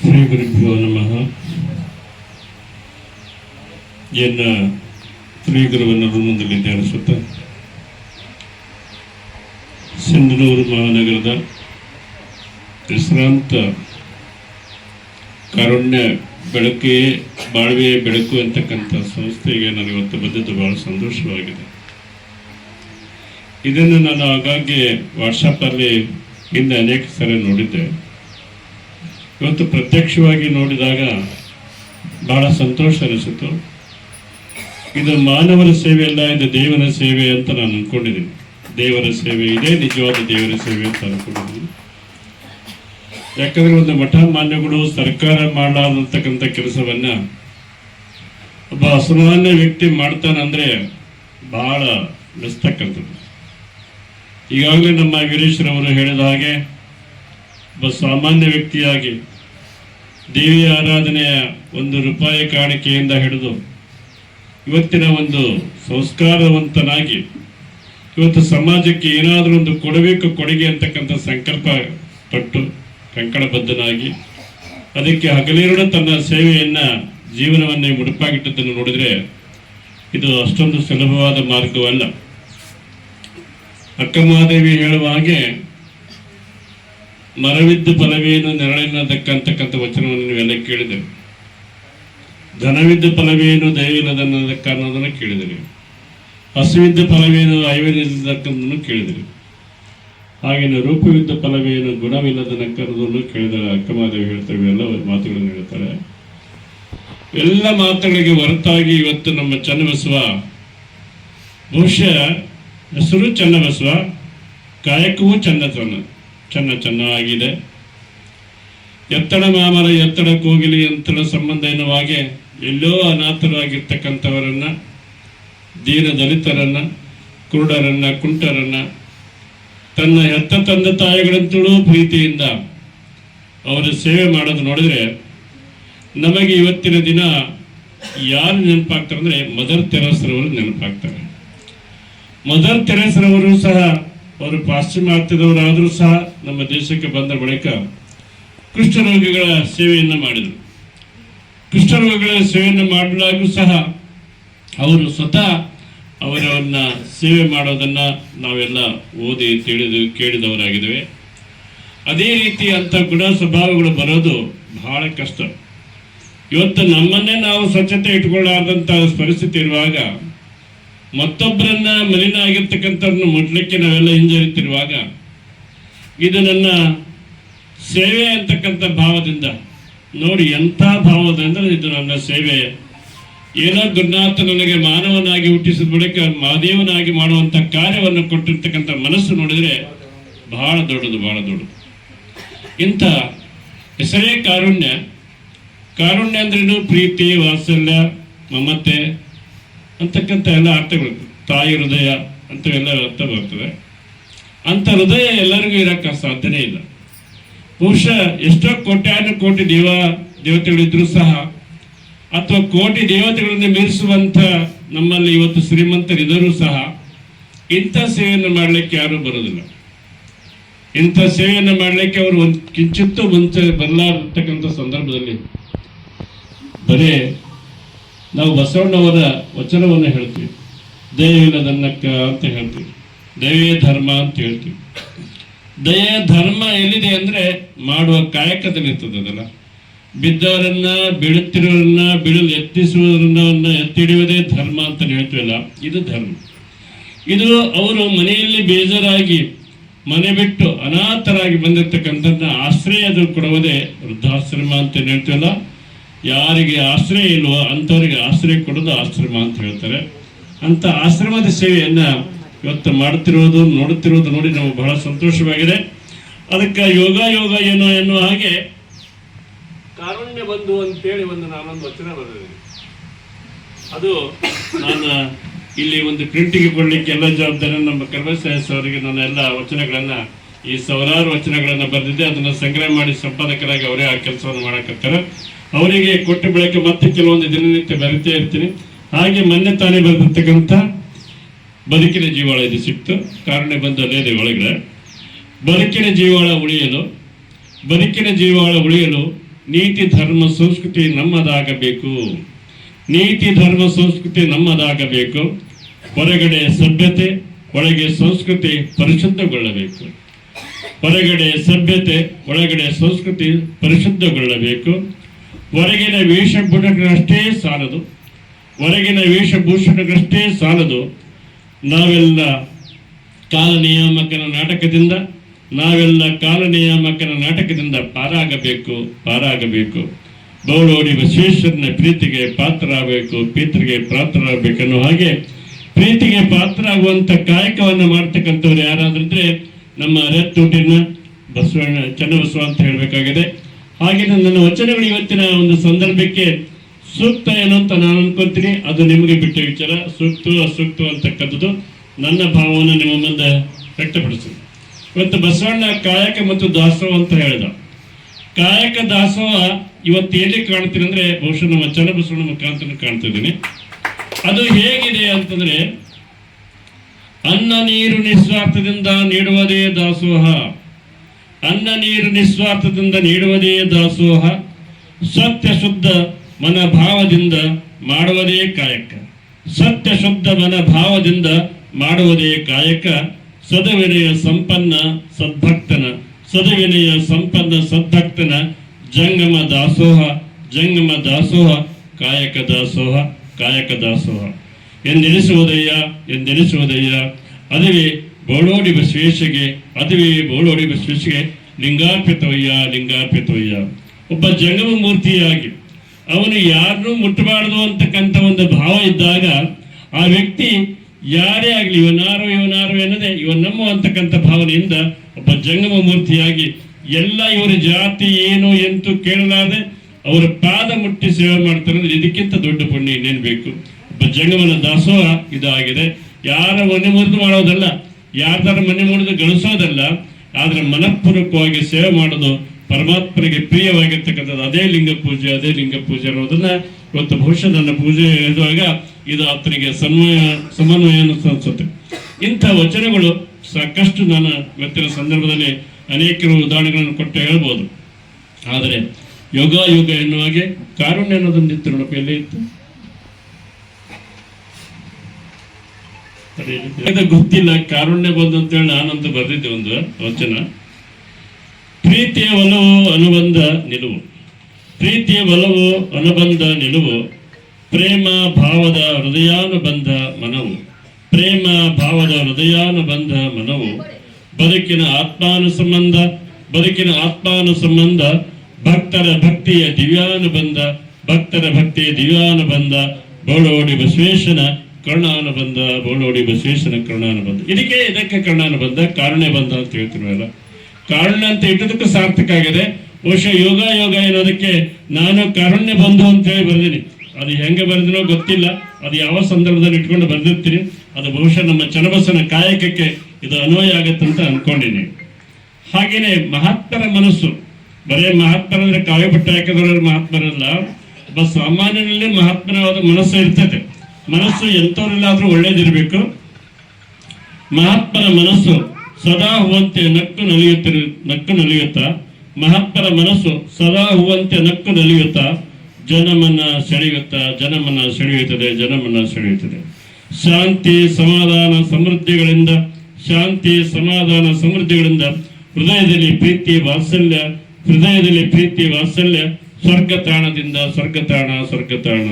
ಶ್ರೀ ಗುರುಭ್ಯೋ ನಮಃ. ಎನ್ನ ಶ್ರೀ ಗುರುವನ್ನು ಮುಂದಲ್ಲಿ ಧ್ಯಾನಿಸುತ್ತ ಸಿಂಧನೂರು ಮಹಾನಗರದ ವಿಶ್ರಾಂತ ಕಾರುಣ್ಯ ಬೆಳಕೇ, ಬಾಳ್ವೆಯ ಬೆಳಕು ಅಂತಕ್ಕಂಥ ಸಂಸ್ಥೆಗೆ ನಾನು ಇವತ್ತು ಬಂದಿದ್ದು ಬಹಳ ಸಂತೋಷವಾಗಿದೆ. ಇದನ್ನು ನಾನು ಆಗಾಗ್ಗೆ ವಾಟ್ಸಪ್ಪಲ್ಲಿ ಹಿಂದೆ ಅನೇಕ ಸಲ ನೋಡಿದ್ದೆ. ಇವತ್ತು ಪ್ರತ್ಯಕ್ಷವಾಗಿ ನೋಡಿದಾಗ ಬಹಳ ಸಂತೋಷ ಅನಿಸಿತು. ಇದು ಮಾನವರ ಸೇವೆ ಅಲ್ಲ ಇದು ದೇವರ ಸೇವೆ ಅಂತ ನಾನು ಅಂದ್ಕೊಂಡಿದ್ದೀನಿ ದೇವರ ಸೇವೆ ಇದೇ, ನಿಜವಾದ ದೇವರ ಸೇವೆ ಅಂತ ಅನ್ಕೊಂಡಿದ್ದೀನಿ. ಯಾಕಂದ್ರೆ ಒಂದು ಮಠ ಮಾನ್ಯಗಳು ಸರ್ಕಾರ ಮಾಡಲಾದಂತಕ್ಕಂಥ ಕೆಲಸವನ್ನ ಒಬ್ಬ ಅಸಾಮಾನ್ಯ ವ್ಯಕ್ತಿ ಮಾಡ್ತಾನಂದರೆ ಬಹಳ ಮೆಸ್ತಕ್ಕಂಥದ್ದು ಈಗಾಗಲೇ ನಮ್ಮ ವೀರೇಶ್ವರವರು ಹೇಳಿದ ಹಾಗೆ ಒಬ್ಬ ಸಾಮಾನ್ಯ ವ್ಯಕ್ತಿಯಾಗಿ ದೇವಿಯ ಆರಾಧನೆಯ ಒಂದು ರೂಪಾಯಿ ಕಾಣಿಕೆಯಿಂದ ಹಿಡಿದು ಇವತ್ತಿನ ಒಂದು ಸಂಸ್ಕಾರವಂತನಾಗಿ ಇವತ್ತು ಸಮಾಜಕ್ಕೆ ಏನಾದರೂ ಒಂದು ಕೊಡಬೇಕು, ಕೊಡುಗೆ ಅಂತಕ್ಕಂಥ ಸಂಕಲ್ಪ ಪಟ್ಟು ಕಂಕಣಬದ್ಧನಾಗಿ ಅದಕ್ಕೆ ಹಗಲಿರುಳು ತನ್ನ ಸೇವೆಯನ್ನ, ಜೀವನವನ್ನೇ ಮುಡುಪಾಗಿಟ್ಟದ್ದನ್ನು ನೋಡಿದರೆ ಇದು ಅಷ್ಟೊಂದು ಸುಲಭವಾದ ಮಾರ್ಗವಲ್ಲ. ಅಕ್ಕಮಹಾದೇವಿ ಹೇಳುವ ಹಾಗೆ ಮರವಿದ್ದು ಫಲವೇನು ನೆರಳಿಲ್ಲದಕ್ಕಂತಕ್ಕಂಥ ವಚನವನ್ನು ನೀವೆಲ್ಲ ಕೇಳಿದೆವು ಧನವಿದ್ದ ಫಲವೇನು ದಯವಿಲ್ಲದನ್ನದಕ್ಕ ಅನ್ನೋದನ್ನು ಕೇಳಿದಿರಿ ಹಸುವಿದ್ದ ಫಲವೇನು ಐವರಿಲ್ಲದಕ್ಕನ್ನು ಕೇಳಿದಿರಿ ಹಾಗೆಯೇ ರೂಪವಿದ್ದ ಫಲವೇನು ಗುಣವಿಲ್ಲದನಕ್ಕ ಅನ್ನೋದನ್ನು ಕೇಳಿದರೆ ಅಕ್ಕಮಾದೇವಿ ಹೇಳ್ತೇವೆ ಎಲ್ಲ ಮಾತುಗಳನ್ನು ಹೇಳ್ತಾರೆ. ಎಲ್ಲ ಮಾತುಗಳಿಗೆ ಹೊರತಾಗಿ ಇವತ್ತು ನಮ್ಮ ಚನ್ನಬಸವ, ಬಹುಶಃ ಹೆಸರು ಚನ್ನಬಸವ, ಕಾಯಕವೂ ಚನ್ನ ಚನ್ನ ಚೆನ್ನ ಚೆನ್ನಾಗಿದೆ. ಎತ್ತಡ ಮಾಮರ ಎತ್ತಡ ಕೋಗಿಲಿ ಅಂತಳ ಸಂಬಂಧ ಎನ್ನುವ ಹಾಗೆ ಎಲ್ಲೋ ಅನಾಥರಾಗಿರ್ತಕ್ಕಂಥವರನ್ನ, ದೀನ ದಲಿತರನ್ನ, ಕುರುಡರನ್ನ, ಕುಂಟರನ್ನ, ತನ್ನ ಹೆತ್ತ ತಂದೆ ತಾಯಿಗಳಂತಲೂ ಪ್ರೀತಿಯಿಂದ ಅವರ ಸೇವೆ ಮಾಡೋದು ನೋಡಿದ್ರೆ ನಮಗೆ ಇವತ್ತಿನ ದಿನ ಯಾರು ನೆನಪಾಗ್ತಾರೆ ಅಂದರೆ ಮದರ್ ತೆರಸ್ರವರು ನೆನಪಾಗ್ತಾರೆ. ಮದರ್ ತೆರೇಸರವರು ಸಹ ಅವರು ಪಾಶ್ಚಿಮಾತ್ಯದವರಾದರೂ ಸಹ ನಮ್ಮ ದೇಶಕ್ಕೆ ಬಂದ ಬಳಿಕ ಕುಷ್ಠರೋಗಿಗಳ ಸೇವೆಯನ್ನು ಮಾಡಿದರು. ಕುಷ್ಠರೋಗಿಗಳ ಸೇವೆಯನ್ನು ಮಾಡಲಾಗೂ ಸಹ ಅವರು ಸ್ವತಃ ಅವರನ್ನು ಸೇವೆ ಮಾಡೋದನ್ನು ನಾವೆಲ್ಲ ಓದಿ ತಿಳಿದು ಕೇಳಿದವರಾಗಿದ್ದೇವೆ. ಅದೇ ರೀತಿ ಅಂಥ ಗುಣ ಸ್ವಭಾವಗಳು ಬರೋದು ಬಹಳ ಕಷ್ಟ. ಇವತ್ತು ನಮ್ಮನ್ನೇ ನಾವು ಸ್ವಚ್ಛತೆ ಇಟ್ಕೊಳ್ಳಾರ್ದಂಥ ಪರಿಸ್ಥಿತಿ ಇರುವಾಗ ಮತ್ತೊಬ್ಬರನ್ನ ಮಲಿನ ಆಗಿರ್ತಕ್ಕಂಥವ್ರನ್ನ ಮುಟ್ಲಿಕ್ಕೆ ನಾವೆಲ್ಲ ಹಿಂಜರಿತಿರುವಾಗ ಇದು ನನ್ನ ಸೇವೆ ಅಂತಕ್ಕಂಥ ಭಾವದಿಂದ. ನೋಡಿ, ಎಂಥ ಭಾವದಿಂದ ಇದು ನನ್ನ ಸೇವೆ. ಏನೋ ದುರ್ನಾಥ ನನಗೆ ಮಾನವನಾಗಿ ಹುಟ್ಟಿಸಿದ ಬಳಿಕ ಮಹಾದೇವನಾಗಿ ಮಾಡುವಂಥ ಕಾರ್ಯವನ್ನು ಕೊಟ್ಟಿರ್ತಕ್ಕಂಥ ಮನಸ್ಸು ನೋಡಿದರೆ ಬಹಳ ದೊಡ್ಡದು ಬಹಳ ದೊಡ್ಡದು. ಇಂಥ ಹೆಸರೇ ಕಾರುಣ್ಯ. ಕಾರುಣ್ಯ ಅಂದ್ರೇನು ಪ್ರೀತಿ, ವಾತ್ಸಲ್ಯ, ಮಮತೆ ಅಂತಕ್ಕಂಥ ಎಲ್ಲ ಅರ್ಥಗಳು, ತಾಯಿ ಹೃದಯ ಅಂತ ಎಲ್ಲ ಅರ್ಥ ಬರ್ತವೆ. ಅಂಥ ಹೃದಯ ಎಲ್ಲರಿಗೂ ಇರಕ್ಕೆ ಸಾಧ್ಯನೇ ಇಲ್ಲ. ಬಹುಶಃ ಎಷ್ಟೋ ಕೋಟ್ಯಾನು ಕೋಟಿ ದೇವ, ದೇವತೆಗಳಿದ್ರೂ ಸಹ, ಅಥವಾ ಕೋಟಿ ದೇವತೆಗಳನ್ನು ಮೀರಿಸುವಂಥ ನಮ್ಮಲ್ಲಿ ಇವತ್ತು ಶ್ರೀಮಂತರಿದ್ದರೂ ಸಹ, ಇಂಥ ಸೇವೆಯನ್ನು ಮಾಡಲಿಕ್ಕೆ ಯಾರೂ ಬರೋದಿಲ್ಲ ಇಂಥ ಸೇವೆಯನ್ನು ಮಾಡಲಿಕ್ಕೆ ಅವರು ಒಂದು ಕಿಂಚಿತ್ತೂ ಮುಂಚೆ ಬರಲಾರತಕ್ಕಂಥ ಸಂದರ್ಭದಲ್ಲಿ, ಬರೇ ನಾವು ಬಸವಣ್ಣವರ ವಚನವನ್ನು ಹೇಳ್ತೀವಿ. ದಯವಿಲ್ಲದನ್ನಕ್ಕ ಅಂತ ಹೇಳ್ತೀವಿ. ದಯವೇ ಧರ್ಮ ಅಂತ ಹೇಳ್ತೀವಿ. ದಯ ಧರ್ಮ ಎಲ್ಲಿದೆ ಅಂದ್ರೆ ಮಾಡುವ ಕಾಯಕದಲ್ಲಿ ಅದಲ್ಲ. ಬಿದ್ದವರನ್ನ, ಬೀಳುತ್ತಿರುವವರನ್ನ, ಬೀಳಲು ಎತ್ತಿಸುವುದನ್ನ ಎತ್ತಿಡಿಯುವುದೇ ಧರ್ಮ ಅಂತ ಹೇಳ್ತೀವಲ್ಲ ಇದು ಧರ್ಮ. ಇದು ಅವರು ಮನೆಯಲ್ಲಿ ಬೇಜಾರಾಗಿ, ಮನೆ ಬಿಟ್ಟು ಅನಾಥರಾಗಿ ಬಂದಿರತಕ್ಕಂಥದ್ದನ್ನ ಆಶ್ರಯದ ಕೊಡುವುದೇ ವೃದ್ಧಾಶ್ರಮ ಅಂತ ಹೇಳ್ತೀವಲ್ಲ. ಯಾರಿಗೆ ಆಶ್ರಯ ಇಲ್ವೋ ಅಂಥವರಿಗೆ ಆಶ್ರಯ ಕೊಡೋದು ಆಶ್ರಮ ಅಂತ ಹೇಳ್ತಾರೆ. ಅಂಥ ಆಶ್ರಮದ ಸೇವೆಯನ್ನು ಇವತ್ತು ಮಾಡ್ತಿರೋದು, ನೋಡುತ್ತಿರೋದು ನೋಡಿ ನಮಗೆ ಬಹಳ ಸಂತೋಷವಾಗಿದೆ. ಅದಕ್ಕೆ ಯೋಗ ಯೋಗ ಏನು ಎನ್ನುವ ಹಾಗೆ ಕಾರುಣ್ಯ ಬಂಧು ಅಂತೇಳಿ ಒಂದು ನಾನೊಂದು ವಚನ ಬರೆದಿದ್ದೀನಿ. ಅದು ನಾನು ಇಲ್ಲಿ ಒಂದು ಪ್ರಿಂಟಿಗೆ ಕೊಡಲಿಕ್ಕೆ ಎಲ್ಲ ಜವಾಬ್ದಾರಿ ನಮ್ಮ ಕರ್ಮಸಾಯಸ್ ಅವರಿಗೆ ನಾನು ಎಲ್ಲ ವಚನಗಳನ್ನು, ಈ ಸಾವಿರಾರು ವಚನಗಳನ್ನು ಬರೆದಿದ್ದೆ. ಅದನ್ನು ಸಂಗ್ರಹ ಮಾಡಿ ಸಂಪಾದಕರಾಗಿ ಅವರೇ ಆ ಕೆಲಸವನ್ನು ಮಾಡಕತ್ತಾರೆ. ಅವರಿಗೆ ಕೊಟ್ಟ ಬಳಿಕ ಮತ್ತೆ ಕೆಲವೊಂದು ದಿನನಿತ್ಯ ಬರೀತಾ ಇರ್ತೀನಿ. ಹಾಗೆ ಮೊನ್ನೆ ತಾನೇ ಬರೆದಿರ್ತಕ್ಕಂಥ ಬದುಕಿನ ಜೀವಾಳ ಇದು ಸಿಕ್ತು. ಕಾರಣ ಬಂದು ಅದೇ ಒಳಗಡೆ. ಬದುಕಿನ ಜೀವಾಳ ಉಳಿಯಲು, ಬದುಕಿನ ಜೀವಾಳ ಉಳಿಯಲು ನೀತಿ, ಧರ್ಮ, ಸಂಸ್ಕೃತಿ ನಮ್ಮದಾಗಬೇಕು. ನೀತಿ, ಧರ್ಮ, ಸಂಸ್ಕೃತಿ ನಮ್ಮದಾಗಬೇಕು. ಹೊರಗಡೆ ಸಭ್ಯತೆ, ಒಳಗೆ ಸಂಸ್ಕೃತಿ ಪರಿಶುದ್ಧಗೊಳ್ಳಬೇಕು. ಹೊರಗಡೆ ಸಭ್ಯತೆ, ಒಳಗಡೆ ಸಂಸ್ಕೃತಿ ಪರಿಶುದ್ಧಗೊಳ್ಳಬೇಕು. ಹೊರಗಿನ ವೇಷಭೂಷಣಗಳಷ್ಟೇ ಸಾಲದು. ಹೊರಗಿನ ವೇಷಭೂಷಣಗಳಷ್ಟೇ ಸಾಲದು. ನಾವೆಲ್ಲ ಕಾಲ ನಿಯಾಮಕನ ನಾಟಕದಿಂದ, ನಾವೆಲ್ಲ ಕಾಲ ನಿಯಾಮಕನ ನಾಟಕದಿಂದ ಪಾರಾಗಬೇಕು ಪಾರಾಗಬೇಕು. ಬೌಡೋಡಿ ಬಸವೇಶ್ವರನ ಪ್ರೀತಿಗೆ ಪಾತ್ರರಾಗಬೇಕು ಪ್ರೀತಿಗೆ ಪಾತ್ರರಾಗಬೇಕು ಅನ್ನೋ ಹಾಗೆ ಪ್ರೀತಿಗೆ ಪಾತ್ರ ಆಗುವಂತ ಕಾಯಕವನ್ನು ಮಾಡ್ತಕ್ಕಂಥವ್ರು ಯಾರಾದ್ರಿದ್ರೆ ನಮ್ಮ ಅರೆತ್ತೂಟಿನ ಬಸವಣ್ಣ, ಚನ್ನಬಸವ ಅಂತ ಹೇಳಬೇಕಾಗಿದೆ. ಹಾಗೆ ನನ್ನ ವಚನಗಳು ಇವತ್ತಿನ ಒಂದು ಸಂದರ್ಭಕ್ಕೆ ಸೂಕ್ತ ಏನು ಅಂತ ನಾನು ಅನ್ಕೊಂತೀನಿ. ಅದು ನಿಮಗೆ ಬಿಟ್ಟ ವಿಚಾರ. ಸೂಕ್ತ, ಅಸೂಕ್ತ ಅಂತಕ್ಕಂಥದ್ದು ನನ್ನ ಭಾವವನ್ನು ನಿಮ್ಮ ಮುಂದೆ ವ್ಯಕ್ತಪಡಿಸಿದೆ. ಇವತ್ತು ಬಸವಣ್ಣ ಕಾಯಕ ಮತ್ತು ದಾಸೋಹ ಅಂತ ಹೇಳಿದ. ಕಾಯಕ ದಾಸೋಹ ಇವತ್ತು ಎಲ್ಲಿ ಕಾಣ್ತೀನಿ ಅಂದ್ರೆ ಬಹುಶಃ ನಮ್ಮ ಚನ್ನಬಸವಣ್ಣ ಮುಖಾಂತರ ಕಾಣ್ತಿದ್ದೀನಿ ಅದು ಹೇಗಿದೆ ಅಂತಂದ್ರೆ, ಅನ್ನ ನೀರು ನಿಸ್ವಾರ್ಥದಿಂದ ನೀಡುವುದೇ ದಾಸೋಹ. ಅನ್ನ ನೀರು ನಿಸ್ವಾರ್ಥದಿಂದ ನೀಡುವುದೇ ದಾಸೋಹ, ಸತ್ಯ ಶುದ್ಧ ಮನಭಾವದಿಂದ ಮಾಡುವುದೇ ಕಾಯಕ. ಸತ್ಯ ಶುದ್ಧ ಮನಭಾವದಿಂದ ಮಾಡುವುದೇ ಕಾಯಕ. ಸದವಿನಯ ಸಂಪನ್ನ ಸದ್ಭಕ್ತನ, ಸದವಿನಯ ಸಂಪನ್ನ ಸದ್ಭಕ್ತನ, ಜಂಗಮ ದಾಸೋಹ ಜಂಗಮ ದಾಸೋಹ, ಕಾಯಕ ದಾಸೋಹ ಕಾಯಕ ದಾಸೋಹ. ಎಂದೆನಿಸುವುದಯ್ಯ ಎಂದೆನಿಸುವುದಯ್ಯ, ಅದುವೇ ಬೋಳೋಡಿ ಬಸವೇಶಗೆ ಅದುವೇ ಬೋಳೋಡಿ ಬಸವೇಶಗೆ ಲಿಂಗಾರ್ಪಿತವಯ್ಯ ಲಿಂಗಾರ್ಪಿತವಯ್ಯ. ಒಬ್ಬ ಜಂಗಮ ಮೂರ್ತಿಯಾಗಿ ಅವನು ಯಾರನ್ನೂ ಮುಟ್ಟಬಾರದು ಅಂತಕ್ಕಂಥ ಒಂದು ಭಾವ ಇದ್ದಾಗ, ಆ ವ್ಯಕ್ತಿ ಯಾರೇ ಆಗಲಿ, ಇವನಾರು ಇವನಾರು ಎನ್ನದೆ ಇವನ್ ನಮ್ಮ ಅಂತಕ್ಕಂಥ ಭಾವನೆಯಿಂದ ಒಬ್ಬ ಜಂಗಮ ಮೂರ್ತಿಯಾಗಿ ಎಲ್ಲ ಇವರ ಜಾತಿ ಏನು ಎಂತೂ ಕೇಳಲಾರದೆ, ಅವರ ಪಾದ ಮುಟ್ಟಿ ಸೇವೆ ಮಾಡ್ತಾರೆ ಅಂದ್ರೆ ಇದಕ್ಕಿಂತ ದೊಡ್ಡ ಪುಣ್ಯ ಇನ್ನೇನು ಬೇಕು? ಒಬ್ಬ ಜಂಗಮನ ದಾಸೋಹ ಇದಾಗಿದೆ. ಯಾರ ಮನೆ ಮುರಿದು ಮಾಡೋದಲ್ಲ ಯಾರ್ದಾರ ಮನೆ ಮಾಡಿದ್ರೆ ಗಳಿಸೋದಲ್ಲ, ಆದ್ರೆ ಮನಪೂರ್ವಕವಾಗಿ ಸೇವೆ ಮಾಡೋದು ಪರಮಾತ್ಮನಿಗೆ ಪ್ರಿಯವಾಗಿರ್ತಕ್ಕಂಥದ್ದು. ಅದೇ ಲಿಂಗ ಪೂಜೆ, ಅದೇ ಲಿಂಗ ಪೂಜೆ ಅನ್ನೋದನ್ನ ಇವತ್ತು ಬಹುಶಃ ನನ್ನ ಪೂಜೆ ಇರುವಾಗ ಇದು ಆತನಿಗೆ ಸಮನ್ವಯ ಸಮನ್ವಯ ಅನ್ಸುತ್ತೆ. ಇಂಥ ವಚನಗಳು ಸಾಕಷ್ಟು ನಾನು ಇವತ್ತಿನ ಸಂದರ್ಭದಲ್ಲಿ ಅನೇಕರು ಉದಾಹರಣೆಗಳನ್ನು ಕೊಟ್ಟು ಹೇಳ್ಬೋದು. ಆದರೆ ಯೋಗ ಯೋಗ ಎನ್ನುವ ಹಾಗೆ ಕಾರುಣ್ಯ ಅನ್ನೋದೊಂದು ನೋಡಪ್ಪ, ಎಲ್ಲೇ ಇತ್ತು? ಗೊತ್ತಿಲ್ಲ, ಕಾರುಣ್ಯ ಬಂದು ಅಂತೇಳಿ ನಾನಂತೂ ಬರ್ದಿದ್ದೆ ಒಂದು ವಚನ. ಪ್ರೀತಿಯ ಒಲವು ಅನುಬಂಧ ನಿಲುವು. ಪ್ರೀತಿಯ ಒಲವು ಅನುಬಂಧ ನಿಲುವು. ಪ್ರೇಮ ಭಾವದ ಹೃದಯಾನುಬಂಧ ಮನವು. ಪ್ರೇಮ ಭಾವದ ಹೃದಯಾನುಬಂಧ ಮನವು. ಬದುಕಿನ ಆತ್ಮಾನು ಸಂಬಂಧ ಬದುಕಿನ ಆತ್ಮಾನು ಸಂಬಂಧ ಭಕ್ತರ ಭಕ್ತಿಯ ದಿವ್ಯಾನುಬಂಧ, ಭಕ್ತರ ಭಕ್ತಿಯ ದಿವ್ಯಾನುಬಂಧ. ಬೌಳೋಡಿ ಬಸವೇಶನ ಕರ್ಣಾನುಬಂಧ, ಬೋಳೋಡಿ ಬಸವೇಶನ ಕರ್ಣಾನುಬಂಧ. ಇದಕ್ಕೆ ಇದಕ್ಕೆ ಕರ್ಣಾನುಬಂಧ ಕಾರಣ ಬಂಧ ಅಂತ ಹೇಳ್ತಿರುವಲ್ಲ ಕಾರಣ ಅಂತ ಇಟ್ಟದಕ್ಕೂ ಸಾರ್ಥಕ ಆಗಿದೆ. ಬಹುಶಃ ಯೋಗ ಯೋಗ ಏನೋದಕ್ಕೆ ನಾನು ಕಾರುಣ್ಯ ಬಂಧು ಅಂತ ಹೇಳಿ ಬರೆದಿನಿ. ಅದು ಹೆಂಗೆ ಬರೆದಿನೋ ಗೊತ್ತಿಲ್ಲ. ಅದು ಯಾವ ಸಂದರ್ಭದಲ್ಲಿ ಇಟ್ಕೊಂಡು ಬರೆದಿರ್ತೀನಿ. ಅದು ಬಹುಶಃ ನಮ್ಮ ಚನ್ನಬಸನ ಕಾಯಕಕ್ಕೆ ಇದು ಅನ್ವಯ ಆಗತ್ತೆ ಅಂತ ಅನ್ಕೊಂಡಿನಿ. ಹಾಗೇನೆ ಮಹಾತ್ಮರ ಮನಸ್ಸು. ಬರೇ ಮಹಾತ್ಮರ ಅಂದ್ರೆ ಕಾವ್ಯ ಹಾಕಿದವರು ಮಹಾತ್ಮರಲ್ಲ. ಒಬ್ಬ ಸಾಮಾನ್ಯನಲ್ಲಿ ಮಹಾತ್ಮರವಾದ ಮನಸ್ಸು ಇರ್ತದೆ. ಮನಸ್ಸು ಎಂಥವ್ರಲ್ಲಾದ್ರೂ ಒಳ್ಳೇದಿರಬೇಕು. ಮಹಾತ್ಮನ ಮನಸ್ಸು ಸದಾ ಹೂವಂತೆ ನಕ್ಕು ನಲಿಯುತ್ತಿರು ನಕ್ಕು ನಲಿಯುತ್ತಾ? ಮಹಾತ್ಮರ ಮನಸ್ಸು ಸದಾ ಹೂವಂತೆ ನಕ್ಕು ನಲಿಯುತ್ತಾ? ಜನಮನ ಸೆಳೆಯುತ್ತಾ? ಜನಮನ ಸೆಳೆಯುತ್ತದೆ ಜನಮನ ಸೆಳೆಯುತ್ತದೆ. ಶಾಂತಿ, ಸಮಾಧಾನ, ಸಮೃದ್ಧಿಗಳಿಂದ, ಶಾಂತಿ, ಸಮಾಧಾನ, ಸಮೃದ್ಧಿಗಳಿಂದ ಹೃದಯದಲ್ಲಿ ಪ್ರೀತಿ, ವಾತ್ಸಲ್ಯ, ಹೃದಯದಲ್ಲಿ ಪ್ರೀತಿ, ವಾತ್ಸಲ್ಯ ತಾಣ ಸ್ವರ್ಗತಾಣ ಸ್ವರ್ಗತಾಣ.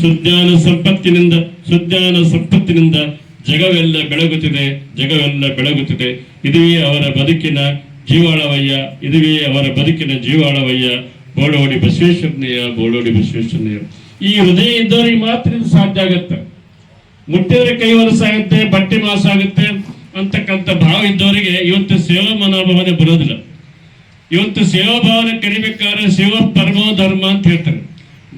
ಸುಜ್ಞಾನ ಸಂಪತ್ತಿನಿಂದ ಸುಜ್ಞಾನ ಸಂಪತ್ತಿನಿಂದ ಜಗವೆಲ್ಲ ಬೆಳಗುತ್ತಿದೆ ಜಗವೆಲ್ಲ ಬೆಳಗುತ್ತಿದೆ. ಇದುವೇ ಅವರ ಬದುಕಿನ ಜೀವಾಳವಯ್ಯ, ಇದುವೇ ಅವರ ಬದುಕಿನ ಜೀವಾಳವಯ್ಯ, ಬೋಳೋಡಿ ಬಸವೇಶ್ವರನೆಯ ಬೋಳೋಡಿ ಬಸವೇಶ್ವರನೆಯ ಈ ಹೃದಯ ಇದ್ದವರಿಗೆ ಮಾತ್ರ ಇದು ಸಾಧ್ಯ ಆಗತ್ತೆ. ಮುಟ್ಟಿದ್ರೆ ಕೈ ಆಗುತ್ತೆ, ಬಟ್ಟೆ ಮಾಸ ಆಗುತ್ತೆ ಅಂತಕ್ಕಂಥ ಭಾವ ಇದ್ದವರಿಗೆ ಇವತ್ತು ಸೇವಾ ಮನೋಭಾವನೆ ಬರೋದಿಲ್ಲ. ಇವತ್ತು ಸೇವಾ ಭಾವನೆ ಕಡಿಬೇಕಾದ್ರೆ ಸೇವಾ ಪರಮೋ ಧರ್ಮ ಅಂತ ಹೇಳ್ತಾರೆ.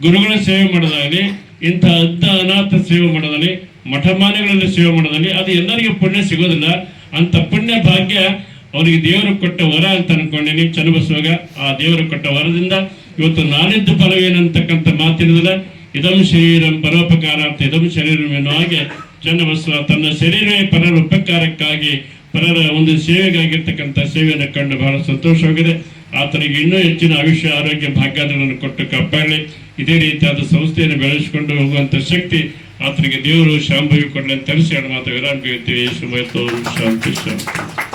ಗುರುಗಳ ಸೇವೆ ಮಾಡೋದಾಗಲಿ ಇಂಥ ಅಂಥ ಅನಾಥ ಸೇವೆ ಮಾಡೋದಾಗಲಿ ಮಠಮಾನ್ಯಗಳಲ್ಲಿ ಸೇವೆ ಮಾಡೋದಾಗಲಿ, ಅದು ಎಲ್ಲರಿಗೂ ಪುಣ್ಯ ಸಿಗೋದಿಲ್ಲ. ಅಂಥ ಪುಣ್ಯ ಭಾಗ್ಯ ಅವರಿಗೆ ದೇವರು ಕೊಟ್ಟ ವರ ಅಂತ ಅನ್ಕೊಂಡಿನಿ ಚನ್ನಬಸವಾಗ ಆ ದೇವರು ಕೊಟ್ಟ ವರದಿಂದ ಇವತ್ತು ನಾನಿದ್ದು ಫಲವೇನಂತಕ್ಕಂಥ ಮಾತಿನದಲ್ಲ ಇದಂ ಶರೀರಂ ಪರೋಪಕಾರ ಅಂತ ಇದಂ ಶರೀರಂ ಎನ್ನುವ ಹಾಗೆ ಚನ್ನಬಸವ ತನ್ನ ಶರೀರವೇ ಪರರ ಉಪಕಾರಕ್ಕಾಗಿ, ಪರರ ಒಂದು ಸೇವೆಗಾಗಿರ್ತಕ್ಕಂಥ ಸೇವೆಯನ್ನು ಕಂಡು ಬಹಳ ಸಂತೋಷವಾಗಿದೆ. ಆತನಿಗೆ ಇನ್ನೂ ಹೆಚ್ಚಿನ ಆಯುಷ್ಯ, ಆರೋಗ್ಯ ಭಾಗ್ಯಗಳನ್ನು ಕೊಟ್ಟು ಕಾಪಾಡಲಿ. ಇದೇ ರೀತಿಯಾದ ಸಂಸ್ಥೆಯನ್ನು ಬೆಳೆಸಿಕೊಂಡು ಹೋಗುವಂತ ಶಕ್ತಿ ಆತನಿಗೆ ದೇವರು ಶಾಂಭವಿ ಕೊಡಲಿ ಅಂತ ಎರಡು ಮಾತು ವಿರಾಮ ಶಾಂತಿ ಶಾಂತಿ